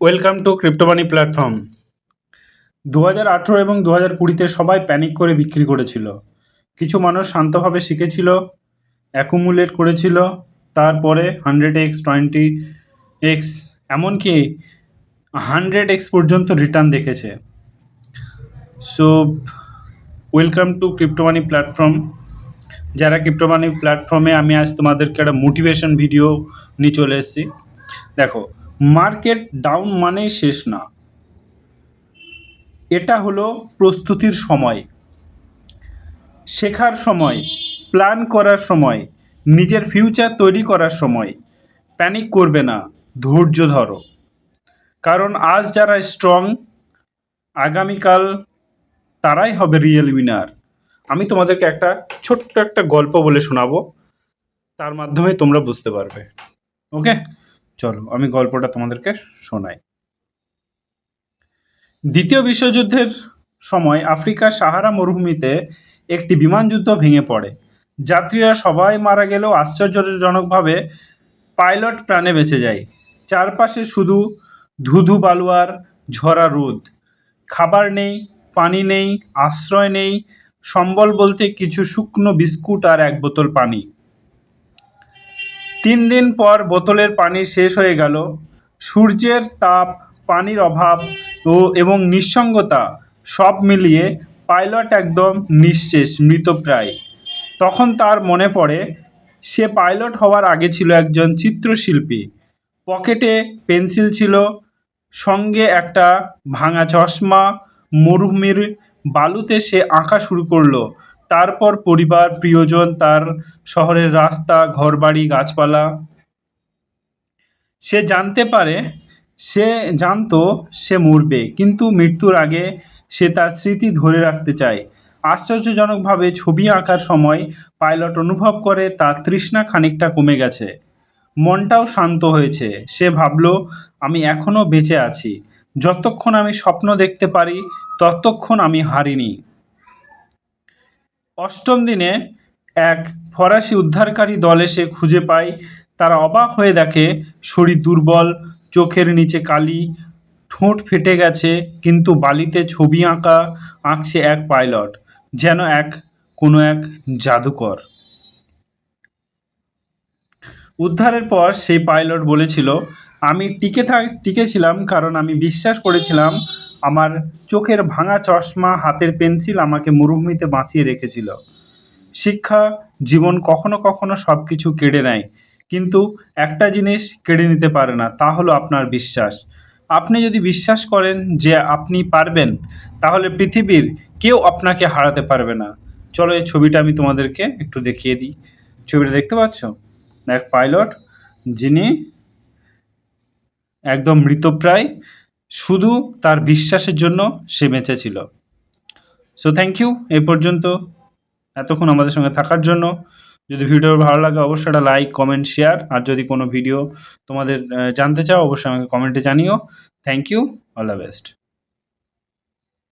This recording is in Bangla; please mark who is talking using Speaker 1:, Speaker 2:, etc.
Speaker 1: ওয়েলকাম টু ক্রিপ্টোমানি প্ল্যাটফর্ম দু হাজার আঠেরো এবং দু হাজার কুড়িতে সবাই প্যানিক করে বিক্রি করেছিল। কিছু মানুষ শান্তভাবে শিখেছিল অ্যাকুমুলেট করেছিল, তারপরে হান্ড্রেড এক্স টোয়েন্টি এক্স এমনকি হান্ড্রেড এক্স পর্যন্ত রিটার্ন দেখেছে। So welcome to crypto money platform যারা ক্রিপ্টোমানি প্ল্যাটফর্মে আমি আজ তোমাদেরকে একটা মোটিভেশন ভিডিও নিয়ে চলে এসেছি। দেখো মার্কেট ডাউন মানেই শেষ না। এটা হলো প্রস্তুতির সময়। শেখার সময়, প্ল্যান করার সময়, নিজের ফিউচার তৈরি করার সময়। প্যানিক করবে না, ধৈর্য ধরো। কারণ আজ যারা স্ট্রং, আগামীকাল তারাই হবে রিয়েল উইনার। আমি তোমাদেরকে একটা ছোট্ট একটা গল্প বলে শোনাবো। তার মাধ্যমে তোমরা বুঝতে পারবে। ওকে? চলো, আমি গল্পটা তোমাদেরকে শোনাই। দ্বিতীয় বিশ্বযুদ্ধের সময় আফ্রিকার সাহারা মরুভূমিতে একটি বিমান যুদ্ধ ভেঙে পড়ে। যাত্রীরা সবাই মারা গেলেও আশ্চর্যজনকভাবে পাইলট প্রাণে বেঁচে যায়। চারপাশে শুধু ধুধু বালুয়ার ঝরা রোদ। খাবার নেই, পানি নেই, আশ্রয় নেই, সম্বল বলতে কিছু শুকনো বিস্কুট আর এক বোতল পানি। তিন দিন পর বোতলের পানি শেষ হয়ে গেল। সূর্যের তাপ, পানির অভাব ও এবং নিঃসঙ্গতা সব মিলিয়ে পাইলট একদম নিঃশেষ মৃতপ্রায় তখন তার মনে পড়ে, সে পাইলট হওয়ার আগে ছিল একজন চিত্রশিল্পী। পকেটে পেন্সিল ছিল, সঙ্গে একটা ভাঙা চশমা, মরুভূমির বালুতে সে আঁকা শুরু করল। তারপর পরিবার, প্রিয়জন, তার শহরের রাস্তা, ঘরবাড়ি, গাছপালা। সে জানতে পারে, সে জানতো সে মরবে, কিন্তু মৃত্যুর আগে সে তার স্মৃতি ধরে রাখতে চায়। আশ্চর্যজনকভাবে ছবি আঁকার সময় পাইলট অনুভব করে, তার তৃষ্ণা খানিকটা কমে গেছে। মনটাও শান্ত হয়েছে। সে ভাবলো, আমি এখনও বেঁচে আছি। যতক্ষণ আমি স্বপ্ন দেখতে পারি, ততক্ষণ আমি হারিনি। অষ্টম দিনে এক ফরাসি উদ্ধারকারী দল এসে খুঁজে পায়। তারা অবাক হয়ে দেখে, শরীর দুর্বল, চোখের নিচে কালি, ঠোঁট ফেটে গেছে, কিন্তু বালিতে ছবি আঁকা, আঁকছে এক পাইলট, যেন এক, কোনো এক জাদুকর। উদ্ধারের পর সেই পাইলট বলেছিল, আমি টিকে থাক, টিকেছিলাম, কারণ আমি বিশ্বাস করেছিলাম আমার চোখের ভাঙা চশমা, হাতের পেন্সিল আমাকে মরুভূমিতে বাঁচিয়ে রেখেছিল। শিক্ষা, জীবন কখনো কখনো সব কিছু কেড়ে নেয়, কিন্তু একটা জিনিস কেড়ে নিতে পারে না, তা হলো আপনার বিশ্বাস। আপনি যদি বিশ্বাস করেন যে আপনি পারবেন, তাহলে পৃথিবীর কেউ আপনাকে হারাতে পারবে না। চলো এই ছবিটা আমি তোমাদেরকে একটু দেখিয়ে দিই। ছবিটা দেখতে পাচ্ছ? এক পাইলট, যিনি একদম মৃতপ্রায় শুধু তার বিশ্বাসের জন্য সে বেঁচে ছিল। সো থ্যাংক ইউ এ পর্যন্ত। এতক্ষণ আমাদের সঙ্গে থাকার জন্য। যদি ভিডিও ভালো লাগে, অবশ্যই একটা লাইক কমেন্ট শেয়ার আর যদি কোনো ভিডিও তোমাদের জানতে চাও, অবশ্যই আমাকে কমেন্টে জানিও। Thank you all the best